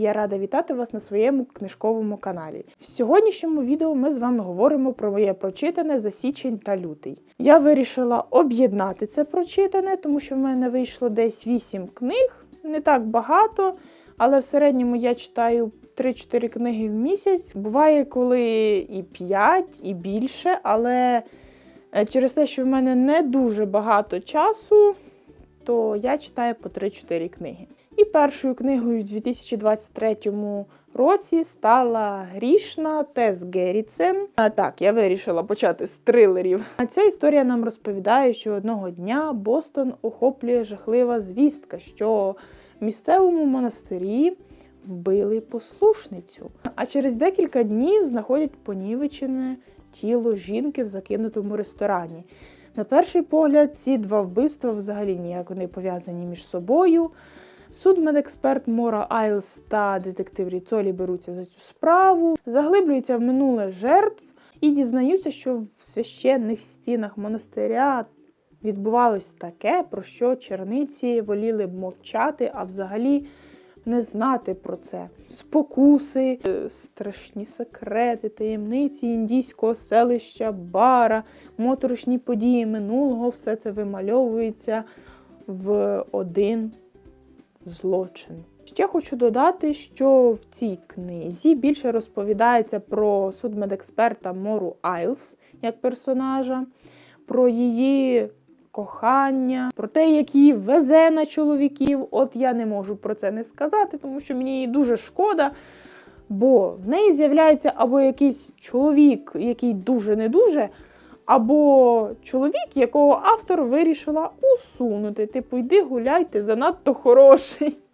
я рада вітати вас на своєму книжковому каналі. В сьогоднішньому відео ми з вами говоримо про моє прочитане за січень та лютий. Я вирішила об'єднати це прочитане, тому що в мене вийшло десь 8 книг, не так багато, але в середньому я читаю 3-4 книги в місяць. Буває, коли і 5, і більше, але е, через те, що в мене не дуже багато часу, то я читаю по 3-4 книги. І першою книгою в 2023 році стала Грішна Тес Геріцен. А так, я вирішила почати з трилерів. А ця історія нам розповідає, що одного дня Бостон охоплює жахлива звістка, що в місцевому монастирі вбили послушницю. А через декілька днів знаходять понівечене тіло жінки в закинутому ресторані. На перший погляд, ці два вбивства взагалі ніяк не пов'язані між собою. Судмедексперт Мора Айлс та детектив Ріцолі беруться за цю справу, заглиблюються в минуле жертв і дізнаються, що в священних стінах монастиря відбувалось таке, про що черниці воліли б мовчати, а взагалі не знати про це. Спокуси, е, страшні секрети, таємниці індійського селища, бара, моторошні події минулого, все це вимальовується в один злочин. Ще хочу додати, що в цій книзі більше розповідається про судмедексперта Мору Айлс як персонажа, про її кохання, про те, як її везе на чоловіків. От я не можу про це не сказати, тому що мені її дуже шкода. Бо в неї з'являється або якийсь чоловік, який дуже не дуже, або чоловік, якого автор вирішила усунути. Типу, йди гуляй, ти занадто хороший.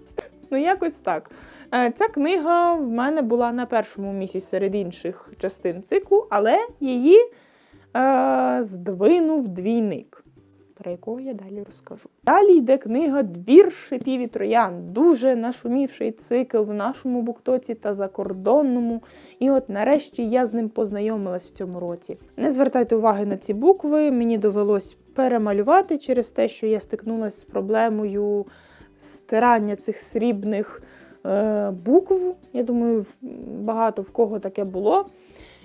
Ну, якось так. Е, Ця книга в мене була на першому місці серед інших частин циклу, але її е, здвинув двійник, про якого я далі розкажу. Далі йде книга Двір шипів і троян, дуже нашумівший цикл в нашому буктоці та закордонному. І от нарешті я з ним познайомилась в цьому році. Не звертайте уваги на ці букви, мені довелось перемалювати через те, що я стикнулася з проблемою стирання цих срібних е, букв. Я думаю, багато в кого таке було.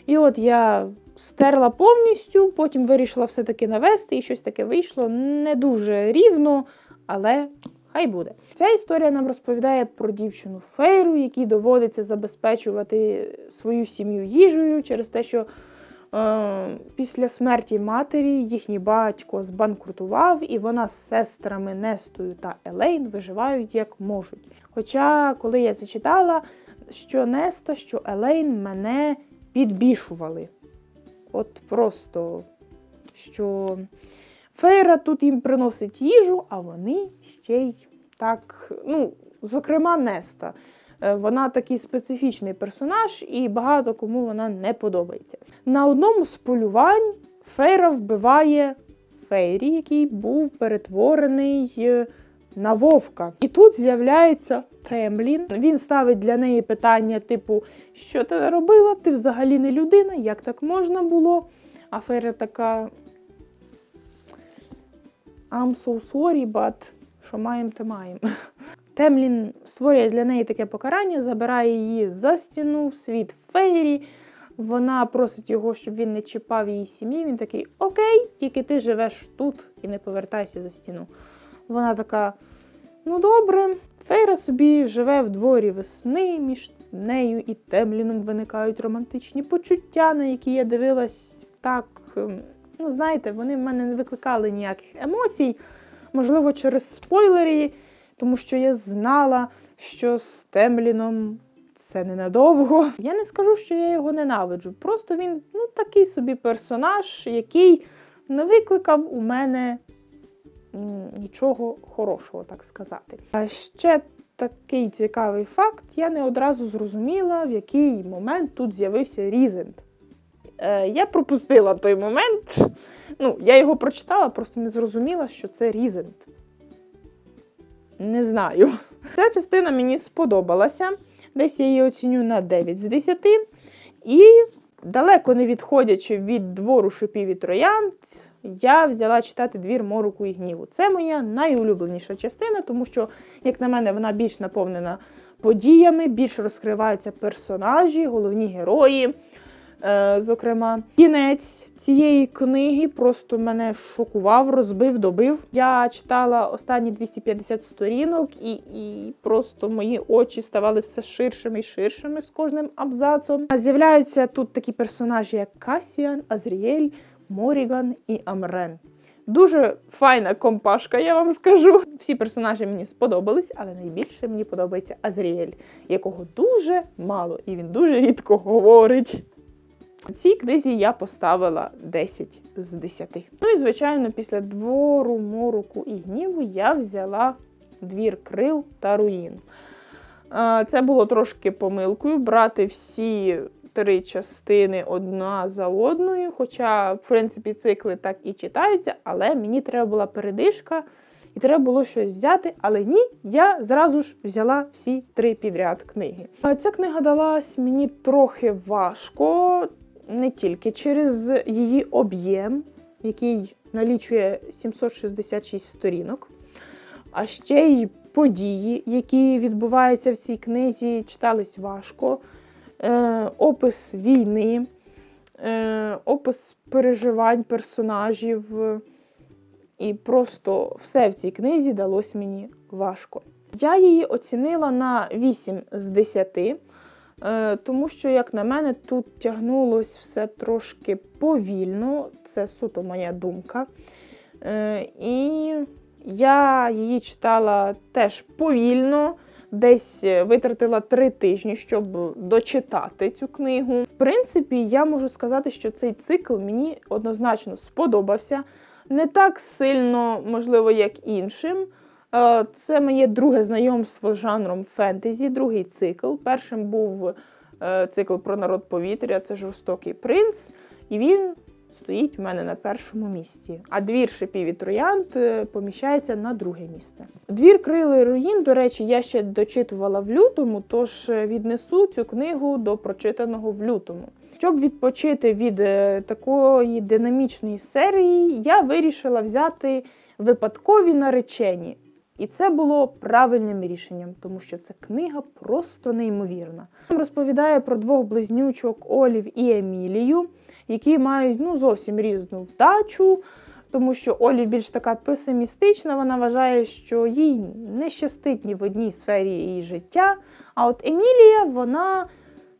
І от я стерла повністю, потім вирішила все-таки навести, і щось таке вийшло не дуже рівно, але хай буде. Ця історія нам розповідає про дівчину Фейру, якій доводиться забезпечувати свою сім'ю їжею через те, що е, після смерті матері їхній батько збанкрутував, і вона з сестрами Нестою та Елейн виживають як можуть. Хоча, коли я це читала, що Неста, що Елейн мене підбішували. От просто що Фейра тут їм приносить їжу, а вони ще й так, ну, зокрема, Неста. Е, Вона такий специфічний персонаж, і багато кому вона не подобається. На одному з полювань Фейра вбиває Фейрі, який був перетворений е, на вовка. І тут з'являється Темлін. Він ставить для неї питання, типу, що ти робила? Ти взагалі не людина, як так можна було? А Фейра така. I'm so sorry, but що маємо, те маємо. Темлін створює для неї таке покарання, забирає її за стіну в світ Фейрі. Вона просить його, щоб він не чіпав її сім'ї. Він такий: Окей, тільки ти живеш тут і не повертайся за стіну. Вона така: ну добре. Фейра собі живе в дворі весни, між нею і Темліном виникають романтичні почуття, на які я дивилась так. ем, Ну, знаєте, вони в мене не викликали ніяких емоцій. Можливо, через спойлери, тому що я знала, що з Темліном це ненадовго. Я не скажу, що я його ненавиджу. Просто він ну, такий собі персонаж, який не викликав у мене нічого хорошого, так сказати. А ще такий цікавий факт: я не одразу зрозуміла, в який момент тут з'явився Різент. Е, я пропустила той момент. Ну, я його прочитала, просто не зрозуміла, що це Різент. Не знаю. Ця частина мені сподобалася. Десь я її оціню на 9 з 10. І далеко не відходячи від двору шипів і троянд, я взяла читати двір мороку і гніву. Це моя найулюбленіша частина, тому що, як на мене, вона більш наповнена подіями, більш розкриваються персонажі, головні герої. Е, Зокрема, кінець цієї книги просто мене шокував, розбив, добив. Я читала останні 250 сторінок, і, і просто мої очі ставали все ширшими і ширшими з кожним абзацом. З'являються тут такі персонажі, як Касіан, Азріель, Моріган і Амрен. Дуже файна компашка, я вам скажу. Всі персонажі мені сподобались, але найбільше мені подобається Азріель, якого дуже мало, і він дуже рідко говорить. Цій книзі я поставила 10 з 10. Ну і, звичайно, після двору, мороку і гніву я взяла двір крил та руїн. Це було трошки помилкою брати всі три частини одна за одною. Хоча, в принципі, цикли так і читаються, але мені треба була передишка. І треба було щось взяти, але ні, я зразу ж взяла всі три підряд книги. Ця книга далась мені трохи важко, не тільки через її об'єм, який налічує 766 сторінок, а ще й події, які відбуваються в цій книзі, читались важко. Е, опис війни, е, опис переживань персонажів. І просто все в цій книзі далось мені важко. Я її оцінила на 8 з 10, е, тому що, як на мене, тут тягнулось все трошки повільно, це суто моя думка. Е, І я її читала теж повільно, десь витратила три тижні, щоб дочитати цю книгу. В принципі, я можу сказати, що цей цикл мені однозначно сподобався. Не так сильно, можливо, як іншим. Е, Це моє друге знайомство з жанром фентезі, другий цикл. Першим був е, цикл про народ повітря, це жорстокий принц, і він стоїть в мене на першому місці. А двір шипів і троянд е, поміщається на друге місце. Двір крили руїн, до речі, я ще дочитувала в лютому, тож віднесу цю книгу до прочитаного в лютому. Щоб відпочити від е, такої динамічної серії, я вирішила взяти випадкові наречені. І це було правильним рішенням, тому що ця книга просто неймовірна. Розповідає про двох близнючок Олів і Емілію, які мають ну, зовсім різну вдачу, тому що Олів більш така песимістична, вона вважає, що їй не щастить ні в одній сфері її життя. А от Емілія, вона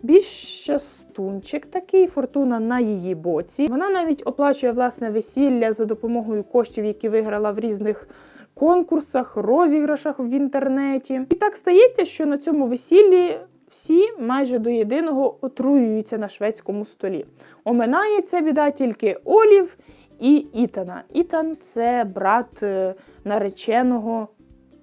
більш щастунчик такий, фортуна на її боці. Вона навіть оплачує власне весілля за допомогою коштів, які виграла в різних конкурсах, розіграшах в інтернеті. І так стається, що на цьому весіллі всі майже до єдиного отруюються на шведському столі. Оминає ця біда тільки Олів і Ітана. Ітан це брат е, нареченого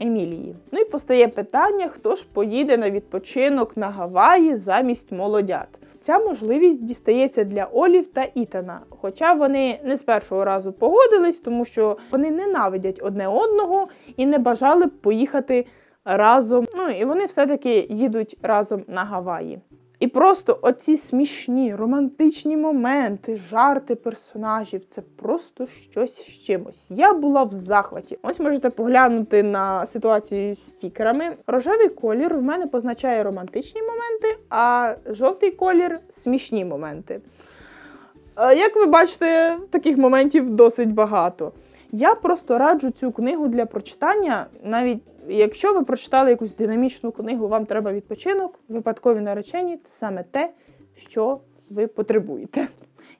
Емілії. Ну і постає питання, хто ж поїде на відпочинок на Гаваї замість молодят. Ця можливість дістається для Олів та Ітана, хоча вони не з першого разу погодились, тому що вони ненавидять одне одного і не бажали б поїхати разом. Ну і вони все-таки їдуть разом на Гаваї. І просто оці смішні романтичні моменти, жарти персонажів це просто щось з чимось. Я була в захваті. Ось можете поглянути на ситуацію з стікерами. Рожевий колір в мене позначає романтичні моменти, а жовтий колір смішні моменти. Е, Як ви бачите, таких моментів досить багато. Я просто раджу цю книгу для прочитання. Навіть якщо ви прочитали якусь динамічну книгу, вам треба відпочинок, випадкові наречені це саме те, що ви потребуєте.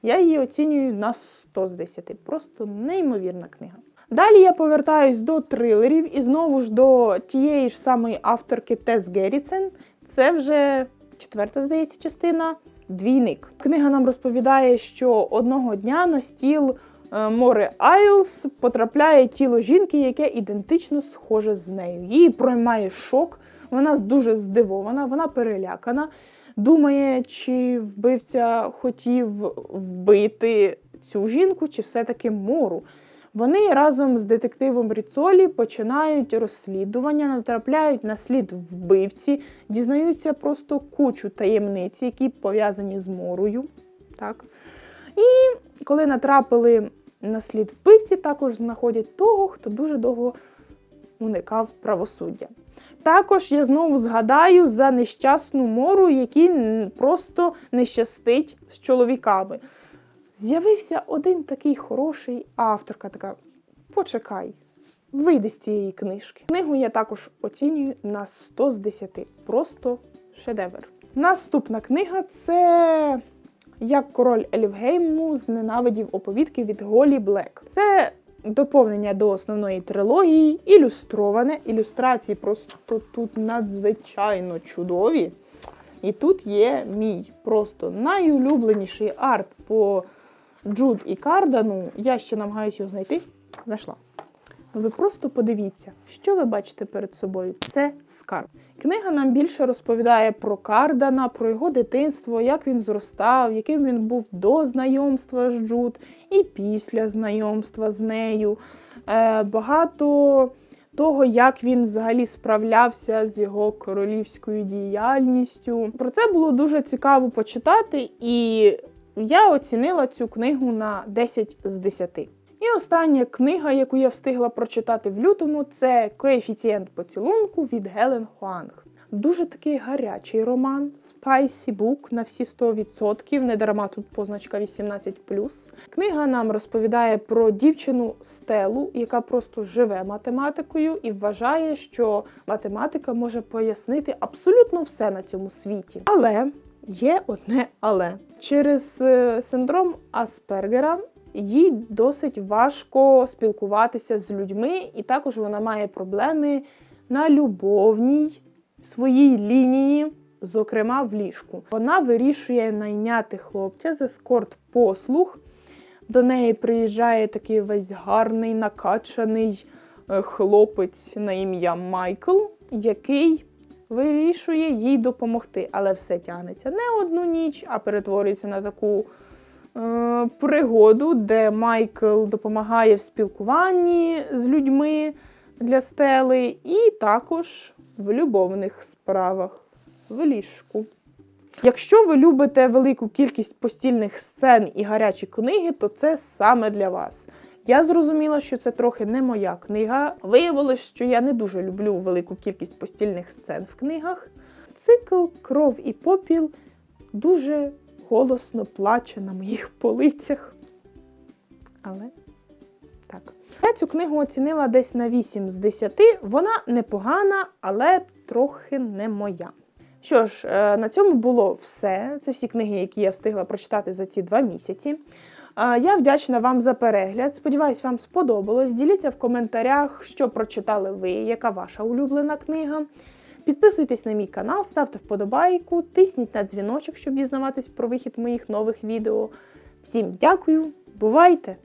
Я її оцінюю на 100 з 10. Просто неймовірна книга. Далі я повертаюсь до трилерів і знову ж до тієї ж самої авторки Тес Герріцен. Це вже четверта, здається, частина. Двійник. Книга нам розповідає, що одного дня на стіл Море Айлс потрапляє тіло жінки, яке ідентично схоже з нею. Її проймає шок, вона дуже здивована, вона перелякана. Думає, чи вбивця хотів вбити цю жінку, чи все-таки мору. Вони разом з детективом Ріцолі починають розслідування, натрапляють на слід вбивці, дізнаються просто кучу таємниць, які пов'язані з морою. Так. І коли натрапили на слід вбивці також знаходять того, хто дуже довго уникав правосуддя. Також я знову згадаю за нещасну мору, який просто не щастить з чоловіками. З'явився один такий хороший авторка, така почекай, вийди з цієї книжки. Книгу я також оцінюю на 100 з 10. Просто шедевр. Наступна книга це Як король Елівгейму зненавидів оповідки від Голі Блек. Це доповнення до основної трилогії, ілюстроване. Ілюстрації просто тут надзвичайно чудові. І тут є мій просто найулюбленіший арт по Джуд і Кардану. Я ще намагаюся його знайти. Знайшла. Ви просто подивіться, що ви бачите перед собою. Це скарб. Книга нам більше розповідає про Кардана, про його дитинство, як він зростав, яким він був до знайомства з Джуд і після знайомства з нею. Е, багато того, як він взагалі справлявся з його королівською діяльністю. Про це було дуже цікаво почитати, і я оцінила цю книгу на 10 з 10. І остання книга, яку я встигла прочитати в лютому, це Коефіцієнт поцілунку від Гелен Хуанг. Дуже такий гарячий роман, Spicy Book на всі 100%, не дарма тут позначка 18+. Книга нам розповідає про дівчину Стелу, яка просто живе математикою і вважає, що математика може пояснити абсолютно все на цьому світі. Але є одне але через е, синдром Аспергера їй досить важко спілкуватися з людьми, і також вона має проблеми на любовній своїй лінії, зокрема в ліжку. Вона вирішує найняти хлопця з ескорт-послуг. До неї приїжджає такий весь гарний, накачаний е, хлопець на ім'я Майкл, який вирішує їй допомогти. Але все тягнеться не одну ніч, а перетворюється на таку пригоду, де Майкл допомагає в спілкуванні з людьми для стели, і також в любовних справах в ліжку. Якщо ви любите велику кількість постільних сцен і гарячі книги, то це саме для вас. Я зрозуміла, що це трохи не моя книга. Виявилось, що я не дуже люблю велику кількість постільних сцен в книгах. Цикл Кров і попіл дуже голосно плаче на моїх полицях. Але так. Я цю книгу оцінила десь на 8 з 10. Вона непогана, але трохи не моя. Що ж, е, на цьому було все. Це всі книги, які я встигла прочитати за ці два місяці. Я вдячна вам за перегляд. Сподіваюсь, вам сподобалось. Діліться в коментарях, що прочитали ви, яка ваша улюблена книга. Підписуйтесь на мій канал, ставте вподобайку, тисніть на дзвіночок, щоб дізнаватись про вихід моїх нових відео. Всім дякую, бувайте!